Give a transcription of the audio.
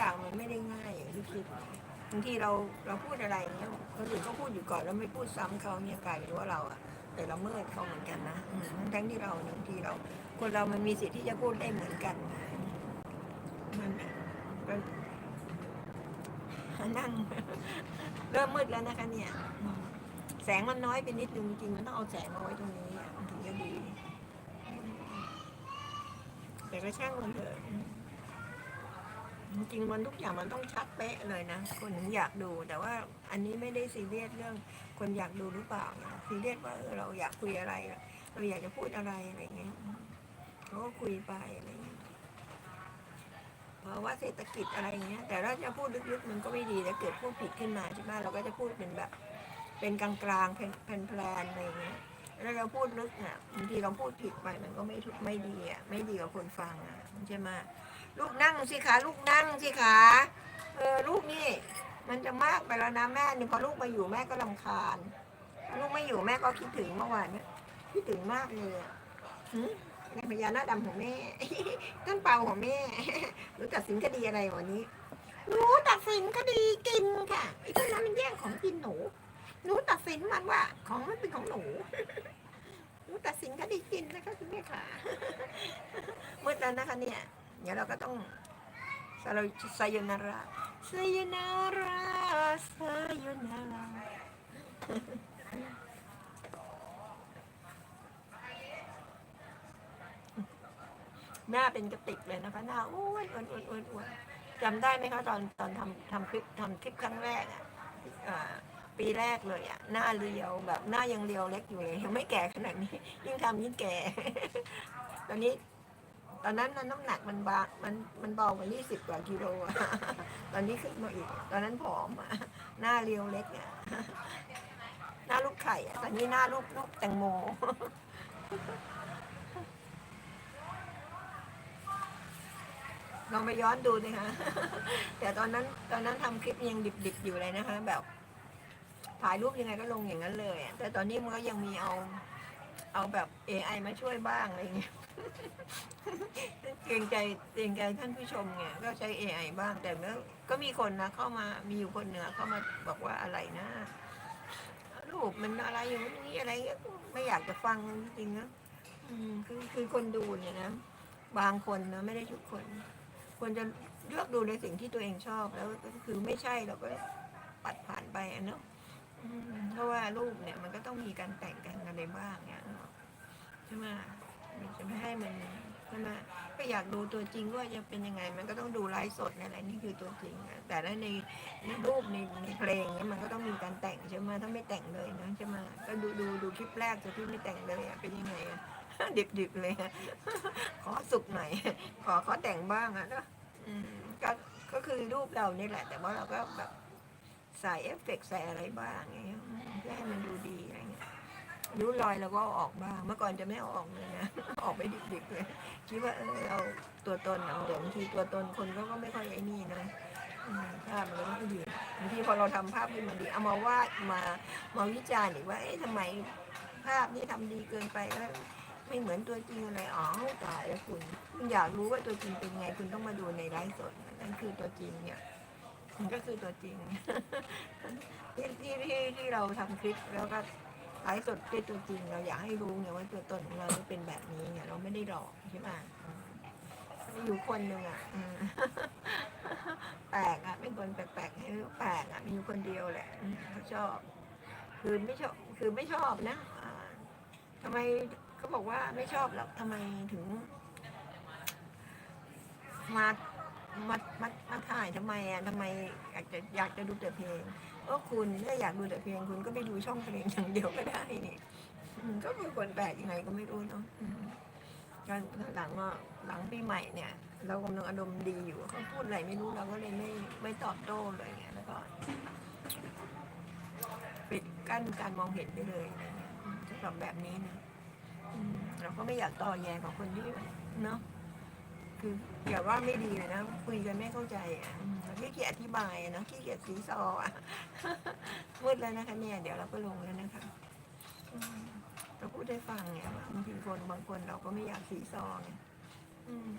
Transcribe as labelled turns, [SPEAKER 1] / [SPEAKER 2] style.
[SPEAKER 1] อย่างมันไม่ได้ง่ายอย่างที่คิดบางทีเราเราพูดอะไรเงี้ยคนอื่นก็พูดอยู่ก่อนแล้วไม่พูดซ้ำเขาเนี่ยกลายเป็นว่าเราอะแต่ละเมิดเขาเหมือนกันนะทั้งที่เราบางทีเราคนเรามันมีสิทธิ์ที่จะพูดได้เหมือนกันมันมันนั่งเริ่มมืดแล้วนะคะเนี่ย แสงมันน้อยไปนิดนึงจริงมันต้องเอาแสงมาไว้ตรงนี้ถึงจะดีแต่ก็ช่างมันเถอะ จริงๆมันทุกอย่างมันต้องชัดเป๊ะเลยนะ คนถึงอยากดู แต่ว่าอันนี้ไม่ได้ซีเรียสเรื่อง คนอยากดูหรือเปล่าซีเรียสว่าเออเราอยากคุยอะไร เราอยากจะพูดอะไรอะไรเงี้ยเราก็คุยไปอะไรเงี้ยเพราะว่าเศรษฐกิจอะไรเงี้ยแต่ถ้าจะพูดลึกๆมันก็ไม่ดีแล้วเกิดพูดผิดขึ้นมาใช่ไหมเราก็จะพูดเป็นแบบ เป็นกลางๆเป็นแพลนๆอะไรเงี้ย แล้วเราพูดลึกอะบางทีเราพูดผิดไปมันก็ไม่ถูกไม่ดีอะไม่ดีกับคนฟังอะใช่ไหมลูกนั่งสิคะลูกนั่งสิคะเออลูกนี่ มันจะมากไปแล้วนะแม่นี่พอลูกมาอยู่แม่ก็ลำคาญลูกไม่อยู่แม่ก็คิดถึงเมื่อวานเนี่ยคิดถึงมากเลยอะหืมในพญานาคดำของแม่ต้นเปาของแม่หนูตัดสินคดีอะไรวันนี้หนูตัดสินคดีกินค่ะไอ้พวกนั้นมันแย่งของกินหนูหนูตัดสินมันว่าของมันเป็นของหนู หนูตัดสินคดีกินนะคะคุณแม่ค่ะ มืดแล้วนะคะเนี่ยเดี๋ยวเราก็ต้องสลายสายนาราสายนาราสายนาราหน้าเป็นกระติกเลยนะคะหน้าอ้วนอ้วนอ้วนอ้วนอ้วนจำได้ไหมคะตอนตอนทำทำคลิปทำคลิปครั้งแรกอะอ่าปีแรกเลยอะหน้าเรียวแบบหน้ายังเรียวเล็กอยู่เลยยังไม่แก่ขนาดนี้ ยิ่งทำยิ่งแก่ ตอนนี้ ตอนนั้นน้ำหนักมันบามันมันเบากว่ายี่สิบกว่ากิโลอะตอนนี้ขึ้นมาอีก ตอนนั้นผอมหน้าเรียวเล็กอะหน้าลูกไข่ตอนนี้หน้าลูกลูกแตงโมลองไปย้อนดูนะคะแต่ตอนนั้นตอนนั้นทำคลิปยังดิบๆอยู่เลยนะคะ แบบถ่ายรูปยังไงก็ลงอย่างนั้นเลย แต่ตอนนี้มันก็ยังมีเอา เอาแบบ AI มาช่วยบ้างอะไรเงี้ยเกรงใจเกรงใจท่านผู้ชมไงก็ใช้ AI บ้างแต่เมื่อก็มีคนนะเข้ามามีอยู่คนเหนือเข้ามาบอกว่าอะไรนะรูปมันอะไรอย่างนี้อะไรเงี้ยไม่อยากจะฟังจริงๆนะคือคือคนดูเนี่ยนะบางคนนะไม่ได้ทุกคน ควรจะเลือกดูในสิ่งที่ตัวเองชอบแล้วก็คือไม่ใช่เราก็ปัดผ่านไปอะเนาะ เพราะว่ารูปเนี่ยมันก็ต้องมีการแต่งกันอะไรบ้างเนี่ยใช่ไหมมันจะไม่ให้มันใช่ไหมก็อยากดูตัวจริงว่าจะเป็นยังไง มันก็ต้องดูไลฟ์สดอะไรนี่คือตัวจริงอะแต่ถ้าในในรูปในในเพลงเนี่ยมันก็ต้องมีการแต่งใช่ไหมถ้าไม่แต่งเลยนะใช่ไหมก็ดูดูดูคลิปแรกจากที่ไม่แต่งเลยอะเป็นยังไงอะดิบๆเลยขอสุกหน่อยขอขอแต่งบ้างอะนะก็ก็คือรูปเรานี่แหละ แต่ว่าเราก็แบบ ใส่เอฟเฟกต์ใส่อะไรบ้างเงี้ยเพื่อให้มันดูดีอะไรเงี้ยริ้วรอยเราก็ออกบ้าง เมื่อก่อนจะไม่เอาออกเลยนะ ออกไปดิบๆเลย คิดว่าเออเราตัวตนเอาเดี๋ยวบางทีตัวตนคนเขาก็ไม่ค่อยไอ้นี่นะภาพมันก็ไม่ดีบางทีพอเราทำภาพที่มันดีเอามาวาดมามาวิจารณ์อีกว่าเอ๊ะทำไมภาพนี้ทำดีเกินไปแล้วไม่เหมือนตัวจริงอะไรอ๋อตายแล้วคุณคุณอยากรู้ว่าตัวจริงเป็นไง คุณต้องมาดูในไลฟ์สดนั่นคือตัวจริงเนี่ย ก็คือตัวจริงที่ที่ที่ที่เราทำคลิปแล้วก็ไลฟ์สดด้วยตัวจริง เราอยากให้รู้ไงว่าตัวตนของเราเป็นแบบนี้ไงเราไม่ได้หลอกใช่ไหมอืมมีอยู่คนหนึ่งอะแปลกอะเป็นคนแปลกๆให้แปลกอะมีอยู่คนเดียวแหละเขาชอบ คือไม่ชอบคือไม่ชอบนะอ่าทำไมเขาบอกว่าไม่ชอบหรอกทำไมถึงมา มามามาถ่ายทำไมอะทำไมอยากจะอยากจะดูแต่เพลงก็คุณถ้าอยากดูแต่เพลงคุณก็ไปดูช่องเพลงอย่างเดียวก็ได้นี่ก็เป็นคนแปลกยังไงก็ไม่รู้เนาะอืมก็หลังว่าหลังปีใหม่เนี่ย เรากำลังอารมณ์ดีอยู่เขาพูดอะไรไม่รู้เราก็เลยไม่ไม่ตอบโต้เลยไงแล้วก็ปิดกั้นการมองเห็นไปเลยอะไรเงี้ยอืมสำหรับแบบนี้นะเราก็ไม่อยากต่อแยกับคนที่เนาะ คืออย่าว่าไม่ดีเลยนะคุยกันไม่เข้าใจอะอืมเขี้เกียจอธิบายเนะขี้เกียจสีซออะมืดแล้วนะคะเนี่ย เดี๋ยวเราก็ลงแล้วนะคะเราพูดได้ฟังไงว่ยบางทีคนบางคนเราก็ไม่อยากสีซอไงอืม